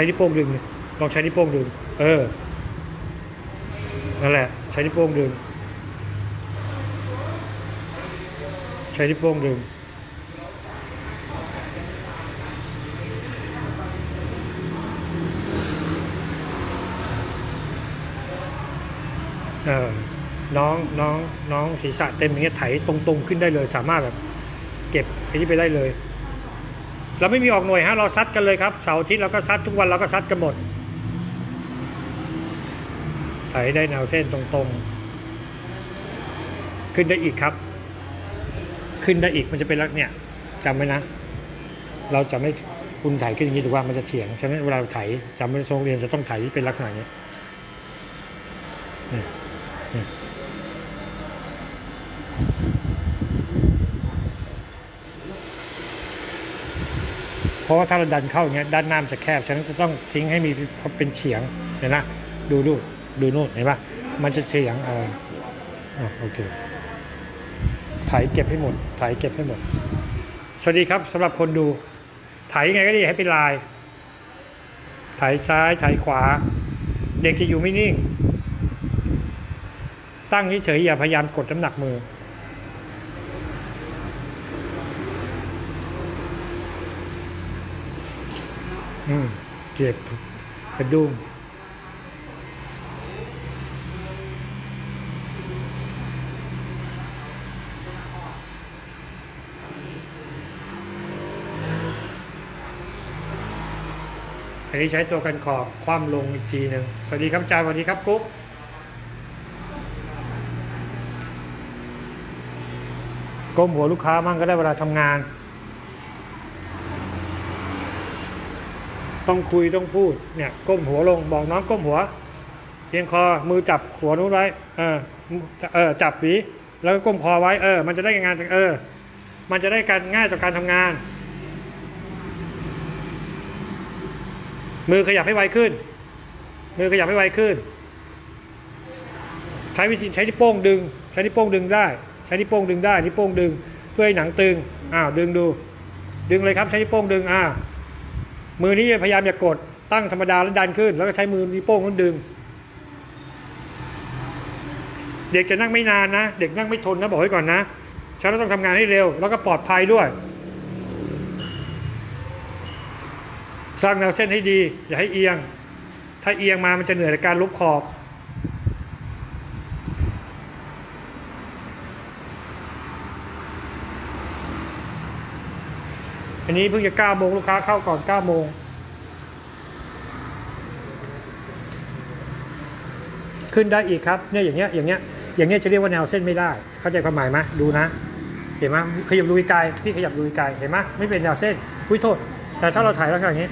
ช้นิ้วโป้งดึง ลองใช้นิ้วโป้งดึง เออ นั่นแหละ ใช้นิ้วโป้งดึง ใช้นิ้วโป้งดึง เออ น้อง น้อง น้องศีรษะเต็มอย่างเงี้ยไถตรงๆ ขึ้นได้เลย สามารถแบบ เก็บไอ้นี่ไปได้เลย เราไม่มีออกหน่วยฮะเราซัดกันเลยครับเสาร์อาทิตย์เราก็ซัดทุกวันเราก็ซัดกันหมดไถได้แนวเส้นตรงๆ ขึ้นได้อีกครับ ขึ้นได้อีกมันจะเป็นลักเนี่ยจำไว้นะ เราจะไม่คุณไถขึ้นอย่างนี้ถูกว่ามันจะเฉียงฉะนั้นเวลาไถจำไว้โรงเรียนจะต้องไถที่เป็นลักษณะนี้นี่ เพราะว่าถ้าเราดันเข้าอย่างเงี้ยด้านหน้ามันจะแคบฉะนั้นจะต้องทิ้งให้มีเป็นเฉียงเห็นนะดูดูดูนู่นเห็นปะมันจะเฉียงเอออะโอเคไถเก็บให้หมดไถเก็บให้หมด สวัสดีครับสำหรับคนดูไถยังไงก็ดีให้เป็นลายไถซ้ายไถขวา เด็กจะอยู่ไม่นิ่ง ตั้งเฉยๆอย่าพยายามกดน้ำหนักมือ เก็บกระดุมอันนี้ใช้ตัวกันขอบคว่ำลงอีกทีหนึ่งสวัสดีครับอาจารย์สวัสดีครับกุ๊กก้มหัวลูกค้ามั่งก็ได้เวลาทำงาน ต้องคุยต้องพูดเนี่ยก้มหัวลงบอกน้องก้มหัวเอียงคอมือจับหัวนู้นไว้เออเออจับหวีแล้วก็ก้มคอไว้เออ มันจะได้งานเออ มันจะได้การง่ายต่อการทำงาน มือขยับให้ไวขึ้น มือขยับให้ไวขึ้น ใช้วิธีใช้นิ้วโป้งดึง ใช้นิ้วโป้งดึงได้ ใช้นิ้วโป้งดึงได้นิ้วโป้งดึง เพื่อให้หนังตึงอ้าวดึงดู ดึงเลยครับใช้นิ้วโป้งดึงอ่า มือนี้พยายามอย่ากดตั้งธรรมดาแล้วดันขึ้น แล้วก็ใช้มือนิ้วโป้งนั้นดึง เด็กจะนั่งไม่นานนะ เด็กนั่งไม่ทนนะบอกไว้ก่อนนะฉันต้องทำงานให้เร็ว แล้วก็ปลอดภัยด้วย สร้างแนวเส้นให้ดี อย่าให้เอียง ถ้าเอียงมามันจะเหนื่อยในการลบขอบ อันนี้เพิ่งจะ9โมงลูกค้าเข้าก่อน9โมง ขึ้นได้อีกครับเนี่ยอย่างเงี้ยอย่างเงี้ยอย่างเงี้ยจะเรียกว่าแนวเส้นไม่ได้ เข้าใจความหมายไหมดูนะ เห็นไหมขยับดูไกลๆพี่ขยับดูไกลๆเห็นไหมไม่เป็นแนวเส้นอุ้ยโทษ แต่ถ้าเราถ่ายลักษณะอย่างนี้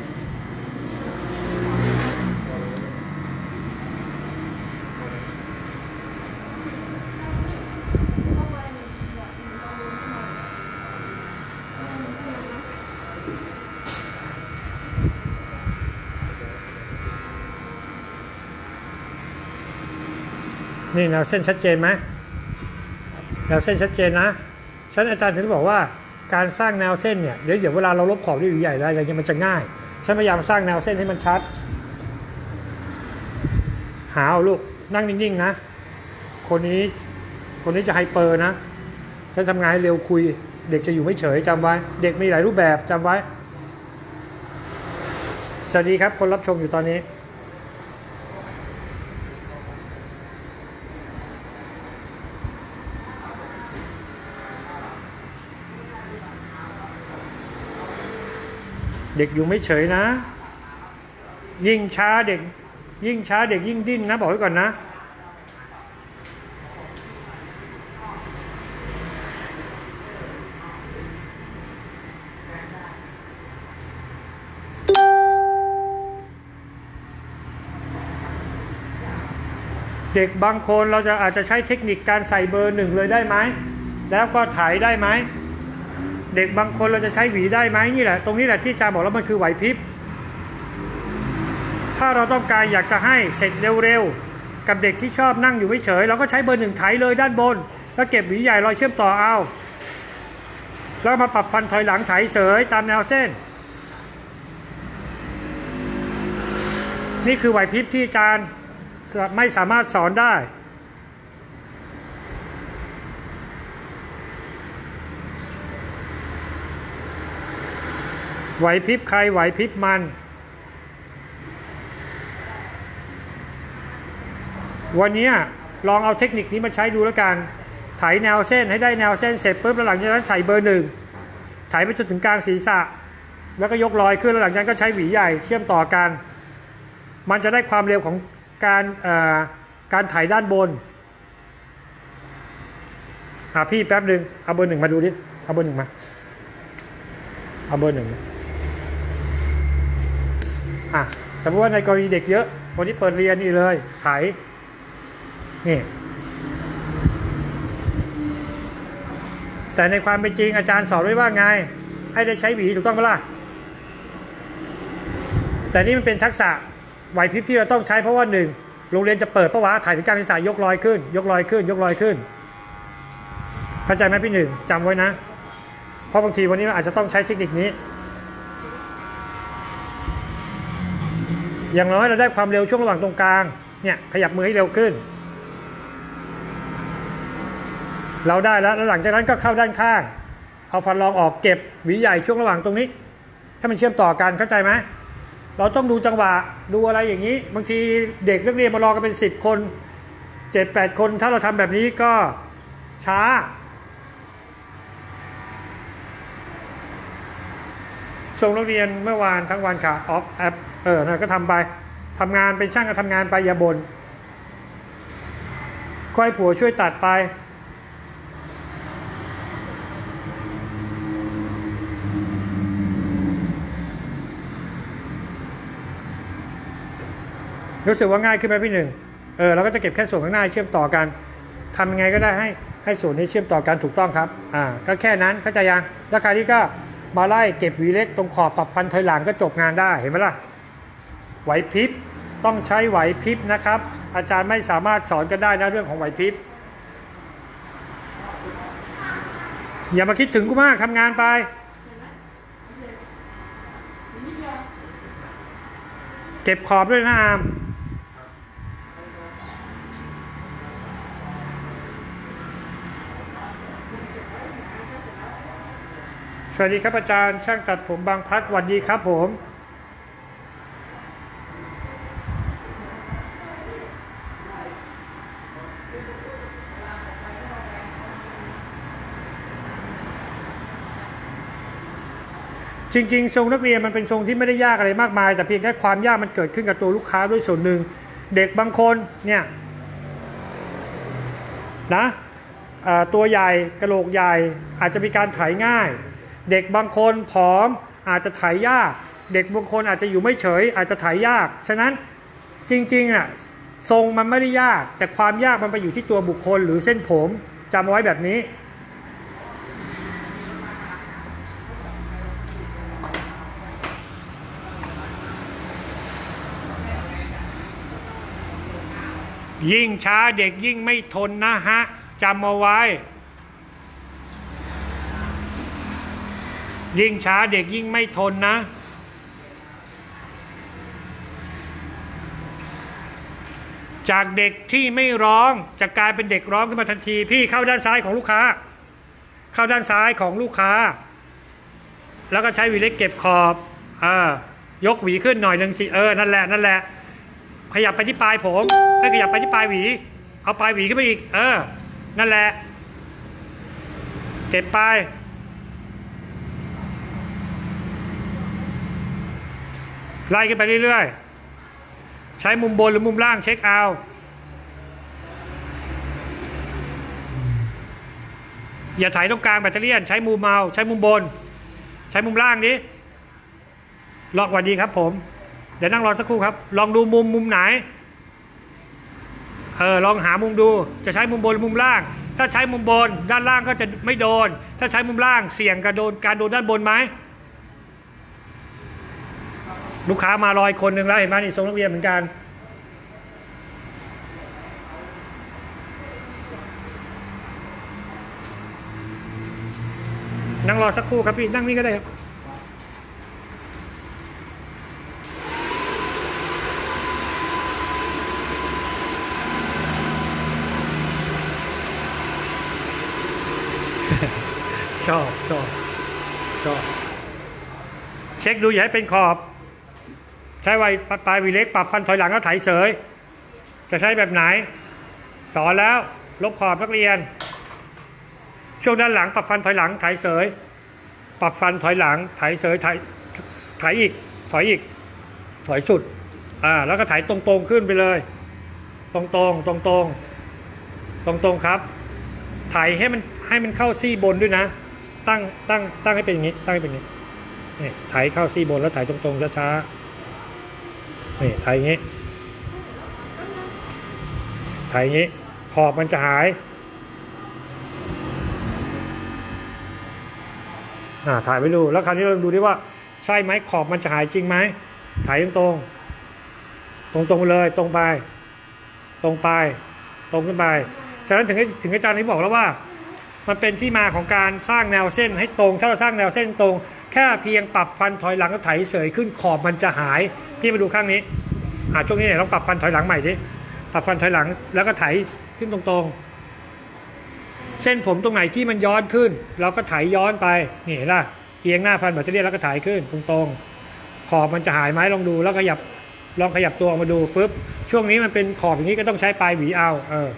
นี่แนวเส้นชัดเจนไหมแนวเส้นชัดเจนนะฉันอาจารย์ถึงบอกว่าการสร้างแนวเส้นเนี่ยเดี๋ยวเดี๋ยวเวลาเราลบขอบด้วยหวีใหญ่ได้อะไรเงี้ยมันจะง่ายฉันพยายามสร้างแนวเส้นให้มันชัด หาเอาลูกนั่งนิ่งๆนะ คนนี้คนนี้จะไฮเปอร์นะฉันทำงานให้เร็วคุย เด็กจะอยู่ไม่เฉยจำไว้ เด็กมีหลายรูปแบบจำไว้ สวัสดีครับคนรับชมอยู่ตอนนี้ เด็กอยู่ไม่เฉยนะ ยิ่งช้าเด็ก ยิ่งช้าเด็กยิ่งดิ้นนะ บอกไว้ก่อนนะเด็กบางคนเราจะอาจจะใช้เทคนิคการใส่เบอร์หนึ่งเลยได้ไหม แล้วก็ถ่ายได้ไหม เด็กบางคนเราจะใช้หวีได้ไหมนี่แหละ ตรงนี้แหละที่อาจารย์บอกแล้วมันคือไหวพริบ ถ้าเราต้องการอยากจะให้เสร็จเร็วๆ กับเด็กที่ชอบนั่งอยู่ไม่เฉยเราก็ใช้เบอร์หนึ่งไถเลยด้านบน แล้วเก็บหวีใหญ่รอยเชื่อมต่อเอา แล้วมาปรับฟันถอยหลังไถเสยตามแนวเส้น นี่คือไหวพริบที่อาจารย์ไม่สามารถสอนได้ ไหวพริบใครไหวพริบมัน วันนี้ลองเอาเทคนิคนี้มาใช้ดูแล้วกัน ไถแนวเส้นให้ได้แนวเส้นเสร็จปุ๊บแล้วหลังจากนั้นใส่เบอร์หนึ่งไถไปจนถึงกลางศีรษะ แล้วก็ยกลอยขึ้นแล้วหลังจากนั้นก็ใช้หวีใหญ่เชื่อมต่อกัน มันจะได้ความเร็วของการการไถด้านบนหาพี่แป๊บหนึ่งเอาเบอร์หนึ่งมาดูดิ เอาเบอร์หนึ่งมา เอาเบอร์หนึ่งมา อะสมมติว่าในกรณีเด็กเยอะคนที่เปิดเรียนนี่เลยไถนี่แต่ในความเป็นจริงอาจารย์สอนไว้ว่าไง ให้ได้ใช้หวีถูกต้องไหมล่ะแต่นี่มันเป็นทักษะไหวพริบที่เราต้องใช้เพราะว่าหนึ่งโรงเรียนจะเปิดเพราะว่าถ่ายถึงการศึกษายกลอยขึ้น ยกลอยขึ้น ยกลอยขึ้นเข้าใจไหมพี่หนึ่งจำไว้นะ เพราะบางทีวันนี้เราอาจจะต้องใช้เทคนิคนี้ อย่างน้อยเราได้ความเร็วช่วงระหว่างตรงกลางเนี่ยขยับมือให้เร็วขึ้น เราได้แล้วแล้วหลังจากนั้นก็เข้าด้านข้าง เอาฟันรองออกเก็บหวีใหญ่ช่วงระหว่างตรงนี้ ถ้ามันเชื่อมต่อกันเข้าใจไหมเราต้องดูจังหวะดูอะไรอย่างนี้ บางทีเด็กนักเรียนมารอกันเป็น 10 คน 7 8 คน ถ้าเราทำแบบนี้ก็ช้า ส่งนักเรียนเมื่อวานทั้งวันค่ะออฟแอป เออนะก็ทำไปทำงานเป็นช่างก็ทำงานไปอย่าบนค่อยผัวช่วยตัดไป รู้สึกว่าง่ายขึ้นไหมพี่หนึ่งเออเราก็จะเก็บแค่ส่วนข้างหน้าเชื่อมต่อกันทำยังไงก็ได้ให้ให้ส่วนนี้เชื่อมต่อกันถูกต้องครับ อ่า ก็แค่นั้นเข้าใจยังแล้วคาวนี้ก็มาไล่เก็บวีเล็กตรงขอบปรับพันถอยหลังก็จบงานได้เห็นไหมล่ะ ไหวพริบต้องใช้ไหวพริบนะครับ อาจารย์ไม่สามารถสอนกันได้นะเรื่องของไหวพริบอย่ามาคิดถึงกูมากทำงานไป เก็บขอบด้วยนะอามสวัสดีครับอาจารย์ช่างตัดผมบางพัดสวัสดีครับผม จริงๆ ทรงนักเรียนมันเป็นทรงที่ไม่ได้ยากอะไรมากมาย แต่เพียงแค่ความยากมันเกิดขึ้นกับตัวลูกค้าด้วยส่วนหนึ่ง เด็กบางคนเนี่ยนะตัวใหญ่กระโหลกใหญ่อาจจะมีการไถง่าย เด็กบางคนผอมอาจจะไถยยาก เด็กบางคนอาจจะอยู่ไม่เฉย อาจจะไถยาก ฉะนั้นจริงๆอะทรงมันไม่ได้ยาก แต่ความยากมันไปอยู่ที่ตัวบุคคลหรือเส้นผมจำเอาไว้แบบนี้ ยิ่งช้าเด็กยิ่งไม่ทนนะฮะจำเอาไว้ ยิ่งช้าเด็กยิ่งไม่ทนนะ จากเด็กที่ไม่ร้องจะกลายเป็นเด็กร้องขึ้นมาทันที พี่เข้าด้านซ้ายของลูกค้า เข้าด้านซ้ายของลูกค้า แล้วก็ใช้วีเล็กเก็บขอบเออยกหวีขึ้นหน่อยหนึ่งสิเออนั่นแหละนั่นแหละ ขยับไปที่ปลายผมให้ขยับไปที่ปลายหวี เอาปลายหวีขึ้นไปอีก เออ นั่นแหละ เก็บปลายไล่ขึ้นไปเรื่อยๆ ใช้มุมบนหรือมุมล่างเช็คเอาอย่าถ่ายตรงกลางแบตเตอรี่ใช้มุมเอาใช้มุมบน ใช้มุมล่างดิลอกวันดีครับผม เดี๋ยวนั่งรอสักครู่ครับ ลองดูมุมมุมไหน เออลองหามุมดู จะใช้มุมบนหรือมุมล่าง ถ้าใช้มุมบน ด้านล่างก็จะไม่โดน ถ้าใช้มุมล่างเสี่ยงกับโดนการโดนด้านบนไหมลูกค้ามารอยคนหนึ่งแล้วเห็นไหมนี่ทรงนักเรียนเหมือนกัน นั่งรอสักครู่ครับพี่ นั่งนี่ก็ได้ครับ ชอบชอบชอบเช็คดูอย่าให้เป็นขอบ ใช้ไวปลายหวีเล็กปรับฟันถอยหลังแล้วไถเสย จะใช้แบบไหน สอนแล้วลบขอบนักเรียน ช่วงด้านหลังปรับฟันถอยหลังไถเสย ปรับฟันถอยหลังไถเสยไถไถอีกถอยอีก ถอยสุดอ่าแล้วก็ไถตรงๆขึ้นไปเลย ตรงๆตรงๆตรงๆครับ ไถให้มันให้มันเข้าซี่บนด้วยนะ ตั้งตั้งตั้งให้เป็นอย่างนี้ ตั้งให้เป็นอย่างนี้นี่ไถเข้าซี่บนแล้วไถตรงๆช้าๆนี่ไถอย่างนี้ไถอย่างนี้ขอบมันจะหายอ่าถ่ายไปดูแล้วคราวนี้เราดูดิว่าใช่ไหมขอบมันจะหายจริงไหมถ่ายตรงตรงตรงตรงปเลยตรงไป ตรงไป ตรงขึ้นไปฉะนั้นถึงให้ถึงอาจารย์ที่บอกแล้วว่า มันเป็นที่มาของการสร้างแนวเส้นให้ตรง ถ้าเราสร้างแนวเส้นตรง แค่เพียงปรับฟันถอยหลังแล้วไถเสยขึ้นขอบมันจะหาย พี่มาดูข้างนี้อ่าช่วงนี้เนี่ยลองปรับฟันถอยหลังใหม่ดิปรับฟันถอยหลังแล้วก็ไถขึ้นตรงๆ เส้นผมตรงไหนที่มันย้อนขึ้น เราก็ไถย้อนไปนี่เห็นป่ะเอียงหน้าฟันแบตเตอรี่แล้วก็ไถขึ้นตรงๆ ขอบมันจะหายไหมลองดูแล้วขยับลองขยับตัวออกมาดูปุ๊บช่วงนี้มันเป็นขอบอย่างนี้ก็ต้องใช้ปลายหวีเอาเออ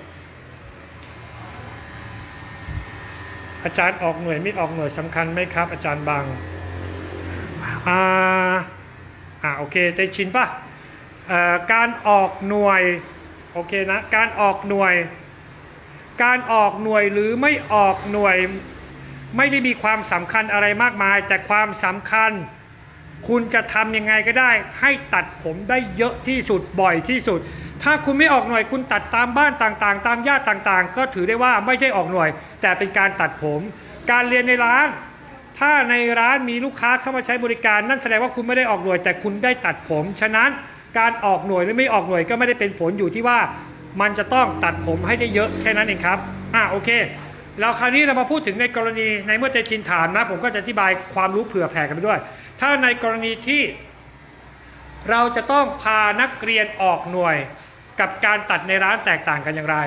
อาจารย์ออกหน่วยไม่ออกหน่วยสำคัญไหมครับ อาจารย์บางอ่าอ่าโอเคได้ชินป่ะเอ่อการออกหน่วยโอเคนะการออกหน่วย การออกหน่วยหรือไม่ออกหน่วย ไม่ได้มีความสำคัญอะไรมากมาย แต่ความสำคัญ คุณจะทำยังไงก็ได้ ให้ตัดผมได้เยอะที่สุดบ่อยที่สุด ถ้าคุณไม่ออกหน่วยคุณตัดตามบ้านต่างๆ ตามญาติต่างๆ ก็ถือได้ว่าไม่ใช่ออกหน่วย แต่เป็นการตัดผม การเรียนในร้าน ถ้าในร้านมีลูกค้าเข้ามาใช้บริการ นั่นแสดงว่าคุณไม่ได้ออกหน่วย แต่คุณได้ตัดผม ฉะนั้นการออกหน่วยหรือไม่ออกหน่วยก็ไม่ได้เป็นผลอยู่ที่ว่ามันจะต้องตัดผมให้ได้เยอะแค่นั้นเองครับอะโอเคแล้วคราวนี้เรามาพูดถึงในกรณีในเมื่อเตชินถามนะผมก็จะอธิบายความรู้เผื่อแผ่กันไปด้วย ถ้าในกรณีที่ เราจะต้องพานักเรียนออกหน่วย กับการตัดในร้านแตกต่างกันอย่างไร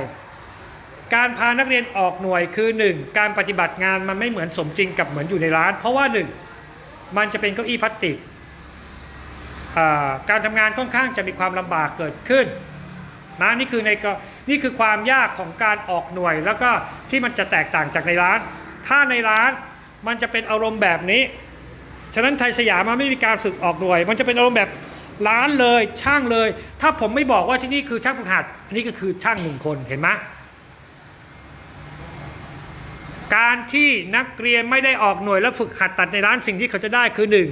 การพานักเรียนออกหน่วยคือ 1. การปฏิบัติงานมันไม่เหมือนสมจริงกับเหมือนอยู่ในร้าน เพราะว่า 1. มันจะเป็นเก้าอี้พลาสติกการทำงานค่อนข้างจะมีความลำบากเกิดขึ้นนะนี่คือในก็นี่คือความยากของการออกหน่วยแล้วก็ที่มันจะแตกต่างจากในร้าน ถ้าในร้านมันจะเป็นอารมณ์แบบนี้ ฉะนั้นไทยสยามมันไม่มีการฝึกออกหน่วย มันจะเป็นอารมณ์แบบ ร้านเลยช่างเลย ถ้าผมไม่บอกว่าที่นี่คือช่างฝึกหัด อันนี้ก็คือช่างหนึ่งคนเห็นไหมการที่นักเรียนไม่ได้ออกหน่วยแล้วฝึกหัดตัดในร้านสิ่งที่เขาจะได้คือหนึ่ง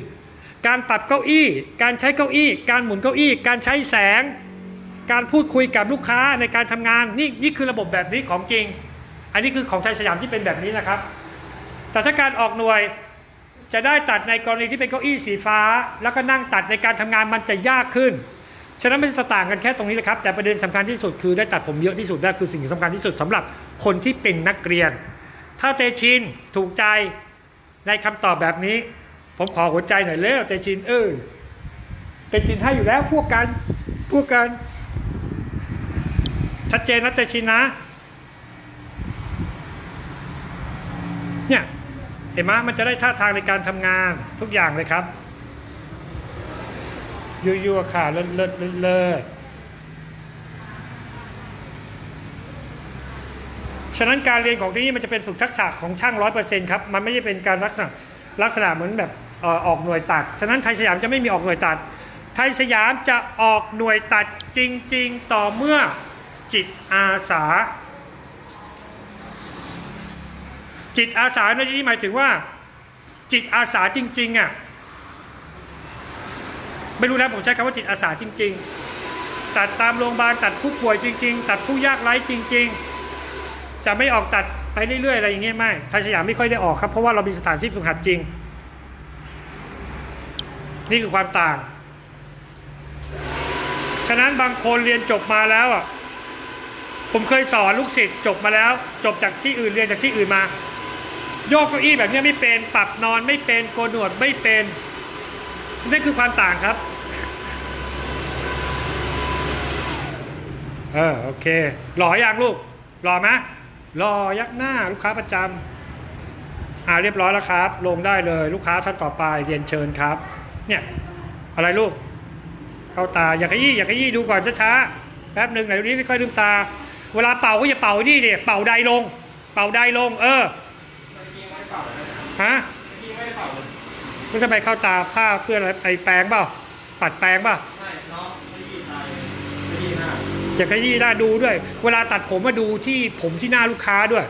การปรับเก้าอี้ การใช้เก้าอี้ การหมุนเก้าอี้ การใช้แสง การพูดคุยกับลูกค้าในการทำงานนี่นี่คือระบบแบบนี้ของจริง อันนี้คือของไทยสยามที่เป็นแบบนี้นะครับ แต่ถ้าการออกหน่วย จะได้ตัดในกรณีที่เป็นเก้าอี้สีฟ้า แล้วก็นั่งตัดในการทำงานมันจะยากขึ้น ฉะนั้นไมันจะต่างกันแค่ตรงนี้แหละครับ แต่ประเด็นสำคัญที่สุดคือได้ตัดผมเยอะที่สุดนั่นคือสิ่งที่สำคัญที่สุดสำหรับคนที่เป็นนักเรียน ถ้าเตชินถูกใจในคำตอบแบบนี้ ผมขอหัวใจหน่อยเร็วเตชินเออเตชินให้อยู่แล้วพวกกันพวกกัน ชัดเจนนะเตชินนะ เนี่ย เห็นไหมมันจะได้ท่าทางในการทำงานทุกอย่างเลยครับยั่วๆค่ะเลิศเลิศเลิศเลิศฉะนั้นการเรียนของที่นี่มันจะเป็นฝึกทักษะของช่างร้อยเปอร์เซ็นต์ครับ มันไม่ใช่เป็นการลักษณะลักษณะเหมือนแบบเออออกหน่วยตัด ฉะนั้นไทยสยามจะไม่มีออกหน่วยตัด ไทยสยามจะออกหน่วยตัดจริง ๆ ต่อเมื่อจิตอาสา จิตอาสาในที่นี้หมายถึงว่า จิตอาสาจริงๆอะไม่รู้นะผมใช้คำว่าจิตอาสาจริง ๆ ตัดตามโรงพยาบาลตัดผู้ป่วยจริง ๆ ตัดผู้ยากไร้จริง ๆ จะไม่ออกตัดไปเรื่อยๆอะไรอย่างเงี้ยไม่ไทยสยามไม่ค่อยได้ออกครับเพราะว่าเรามีสถานที่ฝึกหัดจริง นี่คือความต่าง ฉะนั้นบางคนเรียนจบมาแล้วอะผมเคยสอนลูกศิษย์จบมาแล้ว จบจากที่อื่นเรียนจากที่อื่นมา โยกเก้าอี้แบบนี้ไม่เป็นปรับนอนไม่เป็นโกนหนวดไม่เป็นนั่นคือความต่างครับเออโอเคหล่อยังลูกหล่อไหมหล่อยักหน้าลูกค้าประจำอ่าเรียบร้อยแล้วครับ ลงได้เลยลูกค้าท่านต่อไปเรียนเชิญครับ เนี่ยอะไรลูก เข้าตาอย่าขยี้อย่าขยี้ดูก่อนช้าๆแป๊บหนึ่งไหนดูนี้ไม่ค่อยลืมตา เวลาเป่าก็อย่าเป่านี่ดิเป่าใดลง เป่าใดลง เออ ฮะก็จะไปเข้าตาผ้าเพื่ออะไรไอแปรงเปล่าปัดแปรงเปล่าไม่น้องไม่ยีตายไม่ยีหน้าอย่าขยี้หน้าดูด้วย เวลาตัดผมมาดูที่ผมที่หน้าลูกค้าด้วย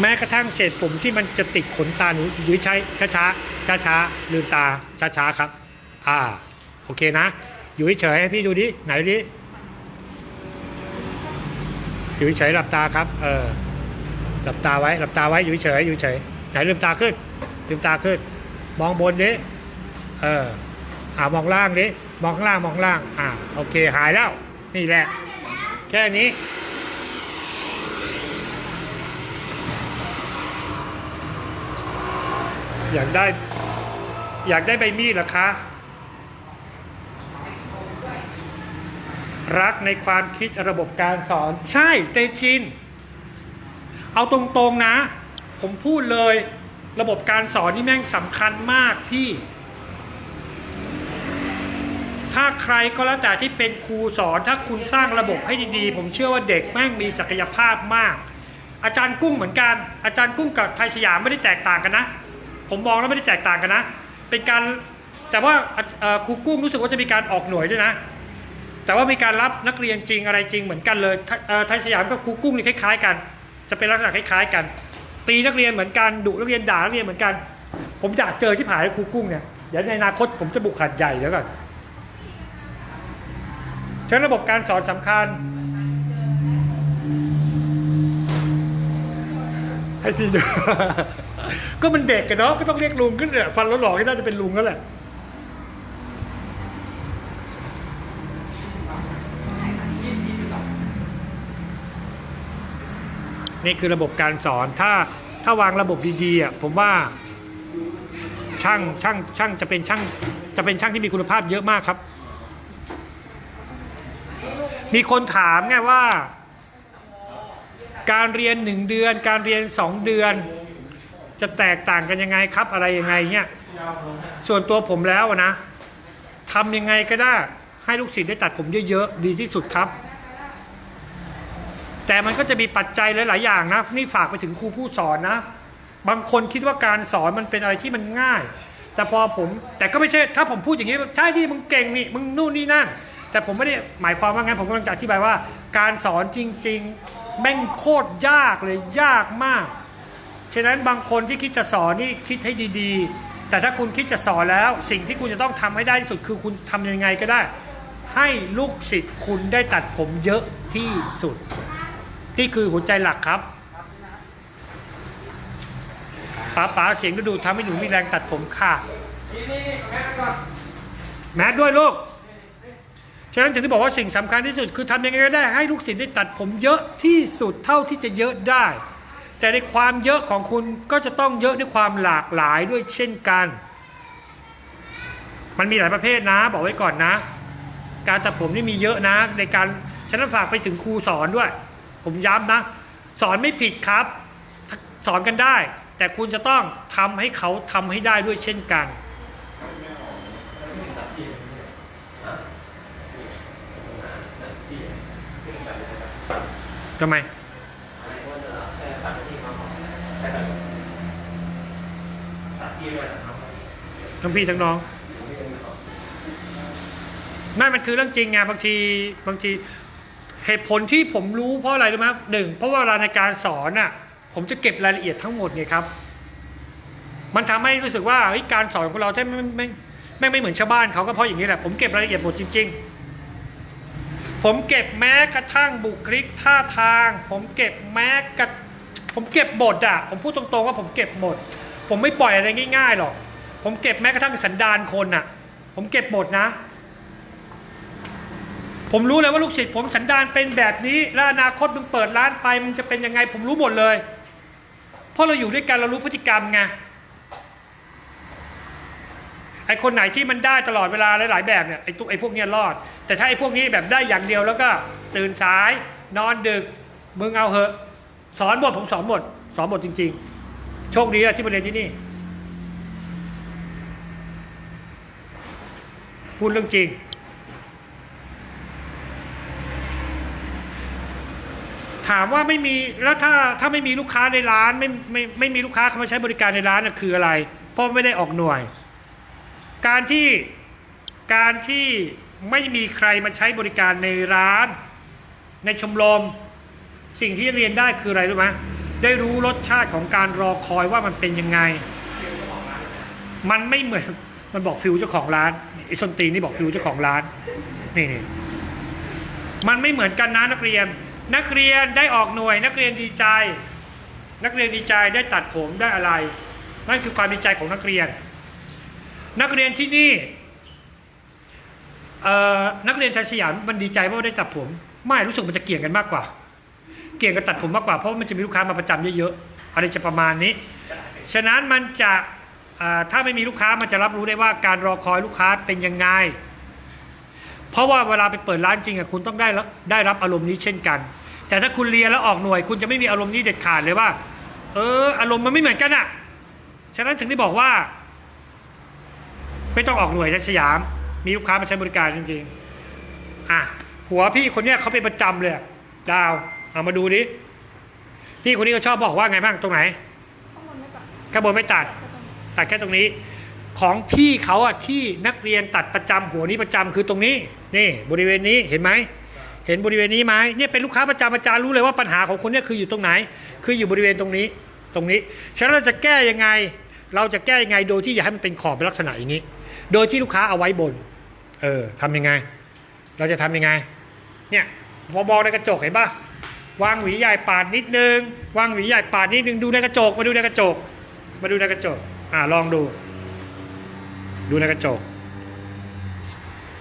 แม้กระทั่งเศษผมที่มันจะติดขนตาหนูหรือใช้ช้าช้าช้าช้าๆลืมตาช้าช้าๆครับ อ่า โอเคนะ อยู่เฉยๆให้พี่ดูดิไหนดิอยู่เฉยๆหลับตาครับ เออ หลับตาไว้หลับตาไว้อยู่เฉยอยู่เฉยไหนลืมตาขึ้นลืมตาขึ้น มองบนดิเอออ่ามองล่างดิมองล่างมองล่าง อ่าโอเคหายแล้วนี่แหละ แค่นี้อยากได้อยากได้ใบมีดหรอคะ รักในความคิดระบบการสอนใช่เตชิน เอาตรงๆนะ ผมพูดเลย ระบบการสอนนี่แม่งสำคัญมากพี่ ถ้าใครก็แล้วแต่ที่เป็นครูสอน ถ้าคุณสร้างระบบให้ดีๆ ผมเชื่อว่าเด็กแม่งมีศักยภาพมาก อาจารย์กุ้งเหมือนกัน อาจารย์กุ้งกับไทยสยามไม่ได้แตกต่างกันนะ ผมมองแล้วไม่ได้แตกต่างกันนะ เป็นการแต่ว่าครูกุ้งรู้สึกว่าจะมีการออกหน่วยด้วยนะ แต่ว่ามีการรับนักเรียนจริงอะไรจริงเหมือนกันเลยไทยสยามกับครูกุ้งนี่คล้ายๆกัน จะเป็นลักษณะคล้ายๆกัน ตีนักเรียนเหมือนกันดุนักเรียนด่านักเรียนเหมือนกัน ผมอยากเจอที่ผายครูกุ้งเนี่ยเดี๋ยวในอนาคตผมจะบุกขัดใหญ่แล้วก่อนฉะนั้นระบบการสอนสำคัญ ให้พี่ดู ก็มันเด็กกันเนาะก็ต้องเรียกลุงขึ้นเลยฟันแล้วหลอกให้น่าจะเป็นลุงแล้วแหละ นี่คือระบบการสอนถ้าถ้าวางระบบดีๆอะผมว่าช่างช่างช่างจะเป็นช่างจะเป็นช่างที่มีคุณภาพเยอะมากครับ มีคนถามไงว่า การเรียนหนึ่งเดือน การเรียนสองเดือน จะแตกต่างกันยังไงครับอะไรยังไงเนี่ยส่วนตัวผมแล้วนะทำยังไงก็ได้ให้ลูกศิษย์ได้ตัดผมเยอะๆดีที่สุดครับ แต่มันก็จะมีปัจจัยหลาย ๆ อย่างนะนี่ฝากไปถึงครูผู้สอนนะ บางคนคิดว่าการสอนมันเป็นอะไรที่มันง่าย แต่พอผมแต่ก็ไม่ใช่ถ้าผมพูดอย่างนี้ใช่ที่มึงเก่งนี่มึงนู่นนี่นั่น แต่ผมไม่ได้หมายความว่างั้นผมกำลังจะอธิบายว่า การสอนจริง ๆ แม่งโคตรยากเลยยากมาก ฉะนั้นบางคนที่คิดจะสอนนี่คิดให้ดีๆ แต่ถ้าคุณคิดจะสอนแล้ว สิ่งที่คุณจะต้องทำให้ได้ที่สุดคือคุณทำยังไงก็ได้ ให้ลูกศิษย์คุณได้ตัดผมเยอะที่สุด นี่คือหัวใจหลักครับป๋าป๋าเสียงก็ดูทำให้หนูมีแรงตัดผมค่ะนี่นี่นี่แม่ก่อนแมสด้วยลูก ฉะนั้นถึงได้บอกว่าสิ่งสำคัญที่สุด คือทำยังไงก็ได้ให้ลูกศิษย์ได้ตัดผมเยอะที่สุดเท่าที่จะเยอะได้ แต่ในความเยอะของคุณก็จะต้องเยอะด้วยความหลากหลายด้วยเช่นกัน มันมีหลายประเภทนะ บอกไว้ก่อนนะ การตัดผมนี่มีเยอะนะ ในการฉะนั้นฝากไปถึงครูสอนด้วย ผมย้ำนะ สอนไม่ผิดครับ สอนกันได้ แต่คุณจะต้องทำให้เขาทำให้ได้ด้วยเช่นกันทำไมทั้งพี่ทั้งน้องนั่นมันคือเรื่องจริงไงบางทีบางที เหตุผลที่ผมรู้เพราะอะไรรู้ไหมครับหนึ่งเพราะว่าเวลาในการสอนน่ะผมจะเก็บรายละเอียดทั้งหมดไงครับ มันทำให้รู้สึกว่าการสอนของเราแทบไม่ไม่ไม่ไม่เหมือนชาวบ้านเขาก็เพราะอย่างนี้แหละผมเก็บรายละเอียดหมดจริง ๆ ผมเก็บแม้กระทั่งบุคลิกท่าทาง ผมเก็บแม้กระผมเก็บบทอะผมพูดตรงๆว่าผมเก็บหมด ผมไม่ปล่อยอะไรง่ายๆหรอก ผมเก็บแม้กระทั่งสันดานคนน่ะผมเก็บหมดนะ ผมรู้เลยว่าลูกศิษย์ผมสันดานเป็นแบบนี้ แล้วอนาคตมึงเปิดร้านไปมึงจะเป็นยังไง ผมรู้หมดเลย เพราะเราอยู่ด้วยกันเรารู้พฤติกรรมไงไอคนไหนที่มันได้ตลอดเวลาหลายๆแบบเนี่ยไอตุไอพวกเนี้ยรอด แต่ถ้าไอพวกนี้แบบได้อย่างเดียวแล้วก็ ตื่นสาย นอนดึกมึงเอาเหอะ สอนหมดผมสอนหมด สอนหมดจริง ๆ โชคดีอะที่มาเรียนที่นี่พูดเรื่องจริง ถามว่าไม่มีแล้วถ้าถ้าไม่มีลูกค้าในร้านไม่ไม่ไม่มีลูกค้าเข้ามาใช้บริการในร้านนะคืออะไร เพราะไม่ได้ออกหน่วย การที่การที่ไม่มีใครมาใช้บริการในร้าน ในชมรม สิ่งที่เรียนได้คืออะไรรู้ไหมได้รู้รสชาติของการรอคอยว่ามันเป็นยังไง มันไม่เหมือนมันบอกฟิวเจ้าของร้านไอ้ส้นตีนนี่บอกฟิวเจ้าของร้านนี่นี่มันไม่เหมือนกันนะนักเรียน นักเรียนได้ออกหน่วย นักเรียนดีใจ นักเรียนดีใจได้ตัดผมได้อะไร นั่นคือความดีใจของนักเรียน นักเรียนที่นี่นักเรียนชายสยามมันดีใจว่าได้ตัดผม ไม่รู้สึกมันจะเกี่ยงกันมากกว่า เกี่ยงกับตัดผมมากกว่าเพราะมันจะมีลูกค้ามาประจำเยอะๆอะไรจะประมาณนี้ ฉะนั้นมันจะถ้าไม่มีลูกค้ามันจะรับรู้ได้ว่าการรอคอยลูกค้าเป็นยังไง เพราะว่าเวลาไปเปิดร้านจริงอะคุณต้องได้ได้รับอารมณ์นี้เช่นกัน แต่ถ้าคุณเรียนแล้วออกหน่วย คุณจะไม่มีอารมณ์นี้เด็ดขาดเลยว่า เออ อารมณ์มันไม่เหมือนกันอะฉะนั้นถึงได้บอกว่า ไม่ต้องออกหน่วยในสยาม มีลูกค้ามาใช้บริการจริงๆอะหัวพี่คนเนี้ยเขาเป็นประจำเลยดาวเอามาดูดิพี่คนนี้ก็ชอบบอกว่าไงบ้างตรงไหนข้างบนไม่ตัดตัดแค่ตรงนี้ ของพี่เขาอะที่นักเรียนตัดประจำหัวนี้ประจำคือตรงนี้นี่บริเวณนี้เห็นไหมเห็นบริเวณนี้ไหมเนี่ยเป็นลูกค้าประจำอาจารย์รู้เลยว่าปัญหาของคนเนี่ยคืออยู่ตรงไหน คืออยู่บริเวณตรงนี้ตรงนี้ฉะนั้นเราจะแก้ยังไง เราจะแก้ยังไงโดยที่อย่าให้มันเป็นขอบเป็นลักษณะอย่างนี้ โดยที่ลูกค้าเอาไว้บนเออทำยังไง เราจะทำยังไงเนี่ยพอมองในกระจกเห็นปะวางหวีใหญ่ปาดนิดนึงวางหวีใหญ่ปาดนิดนึงดูในกระจกมาดูในกระจก มาดูในกระจกอ่าลองดู ดูในกระจก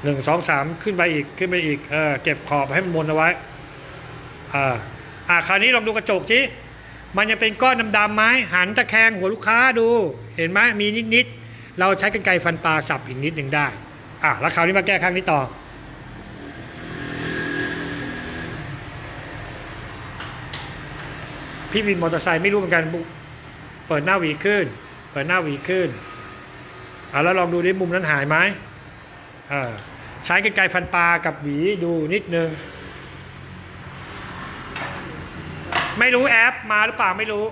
หนึ่งสองสามขึ้นไปอีกขึ้นไปอีกเออเก็บขอบให้มันมนเอาไว้อ่าอ่าคราวนี้ลองดูกระจกทีมันจะเป็นก้อนดำๆไหมหันตะแคงหัวลูกค้าดูเห็นไหมมีนิดๆเราใช้กรรไกฟันปลาสับอีกนิดหนึ่งได้อะแล้วคราวนี้มาแก้ข้างนี้ต่อพี่วินมอเตอร์ไซค์ไม่รู้เหมือนกันเปิดหน้าหวีขึ้น เปิดหน้าหวีขึ้นอะแล้วลองดูดิมุมนั้นหายไหมอ่า ใช้กรรไกรฟันปลากับหวีดูนิดนึง ไม่รู้แอปมาหรือเปล่าไม่รู้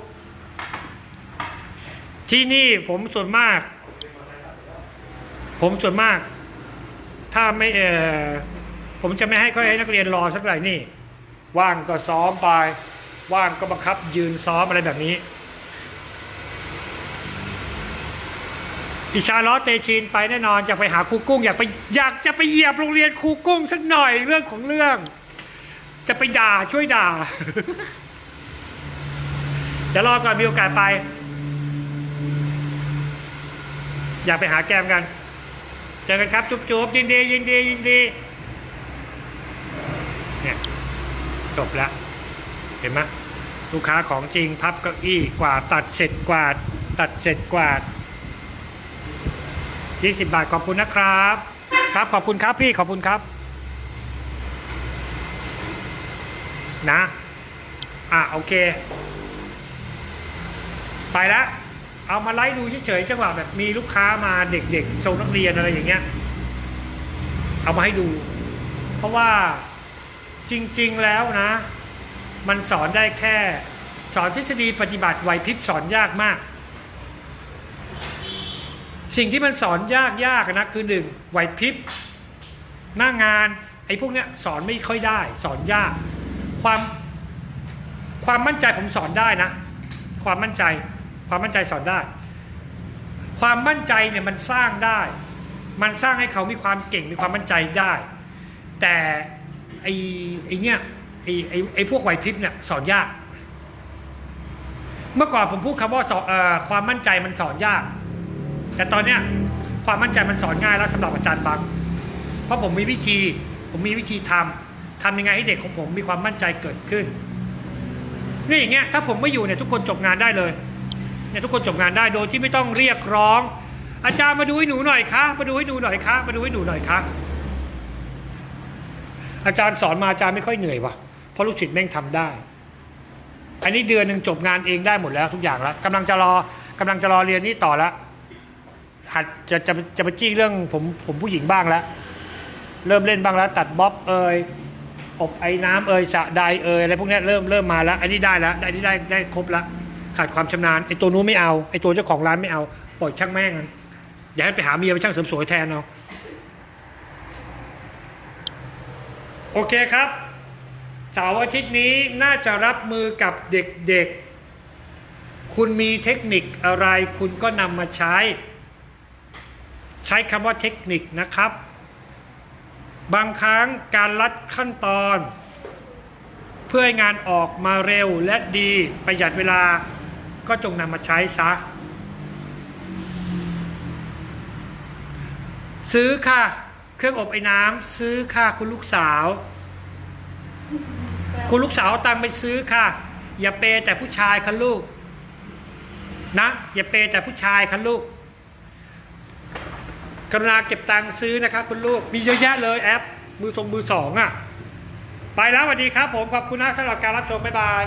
ที่นี่ผมส่วนมาก ผมส่วนมาก ถ้าไม่เออผมจะไม่ให้ค่อยให้นักเรียนรอสักไหร่นี่ ว่างก็ซ้อมไป ว่างก็บังคับยืนซ้อมอะไรแบบนี้ อิชาลอตเตชินไปแน่นอนจะไปหาครูกุ้งอยากไปอยากจะไปเหยียบโรงเรียนครูกุ้งสักหน่อยเรื่องของเรื่อง จะไปด่าช่วยด่าเดี๋ยวรอก่อนมีโอกาสไป อยากไปหาแกมกัน เจอกันครับ จุ๊บจุ๊บยินดียินดียินดีเนี่ยจบแล้วเห็นไหมลูกค้าของจริงพับเก้าอี้กวาดตัดเสร็จกวาด ตัดเสร็จกวาด 20 บาทขอบคุณนะครับ ครับขอบคุณครับพี่ขอบคุณครับ นะ อะโอเค ไปแล้วเอามาไล่ดูเฉยๆจังหวะแบบมีลูกค้ามาเด็กๆโชว์นักเรียนอะไรอย่างเงี้ย เอามาให้ดู เพราะว่าจริง ๆแล้วนะ มันสอนได้แค่ สอนทฤษฎีปฏิบัติไหวพริบสอนยากมาก สิ่งที่มันสอนยากยากนะคือหนึ่งไหวพริบหน้างานไอ้พวกเนี้ยสอนไม่ค่อยได้ สอนยาก ความความมั่นใจผมสอนได้นะ ความมั่นใจความมั่นใจสอนได้ ความมั่นใจเนี่ยมันสร้างได้ มันสร้างให้เขามีความเก่งมีความมั่นใจได้ แต่ไอ้ไอ้เนี่ยไอ้ไอ้ไอ้พวกไหวพริบเนี่ยสอนยาก เมื่อก่อนผมพูดคำว่าสอนเอ่อความมั่นใจมันสอนยาก แต่ตอนเนี้ยความมั่นใจมันสอนง่ายแล้วสำหรับอาจารย์บังเพราะผมมีวิธีผมมีวิธีทำทำยังไงให้เด็กของผมมีความมั่นใจเกิดขึ้นนี่อย่างเงี้ยถ้าผมไม่อยู่เนี่ยทุกคนจบงานได้เลยเนี่ยทุกคนจบงานได้โดยที่ไม่ต้องเรียกร้อง อาจารย์มาดูให้หนูหน่อยคะมาดูให้หนูหน่อยคะมาดูให้หนูหน่อยคะอาจารย์สอนมาอาจารย์ไม่ค่อยเหนื่อยว่ะเพราะลูกศิษย์แม่งทำได้ อันนี้เดือนหนึ่งจบงานเองได้หมดแล้วทุกอย่างแล้วกำลังจะรอกำลังจะรอเรียนนี่ต่อแล้ว หัดจะจะจะไปจี้เรื่องผมผมผู้หญิงบ้างแล้วเริ่มเล่นบ้างแล้ว ตัดบ๊อบเอยอบไอ้น้ำเอยสะใดเอยอะไรพวกนี้เริ่มเริ่มมาแล้วอันนี้ได้แล้วอันนี้ได้ได้ครบแล้วขาดความชำนาญไอ้ตัวนู้นไม่เอาไอ้ตัวเจ้าของร้านไม่เอาปล่อยช่างแม่งอย่าให้ไปหาเมียไปช่างเสริมสวยแทนเอาโอเคครับเสาร์อาทิตย์นี้น่าจะรับมือกับเด็กๆ คุณมีเทคนิคอะไรคุณก็นำมาใช้ ใช้คำว่าเทคนิคนะครับ บางครั้งการลัดขั้นตอน เพื่อให้งานออกมาเร็วและดีประหยัดเวลาก็จงนำมาใช้ซะ ซื้อค่ะ เครื่องอบไอ้น้ำซื้อค่ะคุณลูกสาว คุณลูกสาวตังไปซื้อค่ะ อย่าเปย์แต่ผู้ชายค่ะลูกนะอย่าเปย์แต่ผู้ชายค่ะลูก กรุณาเก็บตังค์ซื้อนะครับคุณลูกมีเยอะแยะเลยแอป มือทรงมือสองอะ ไปแล้วสวัสดีครับผม ขอบคุณนะสำหรับการรับชม บ๊ายบาย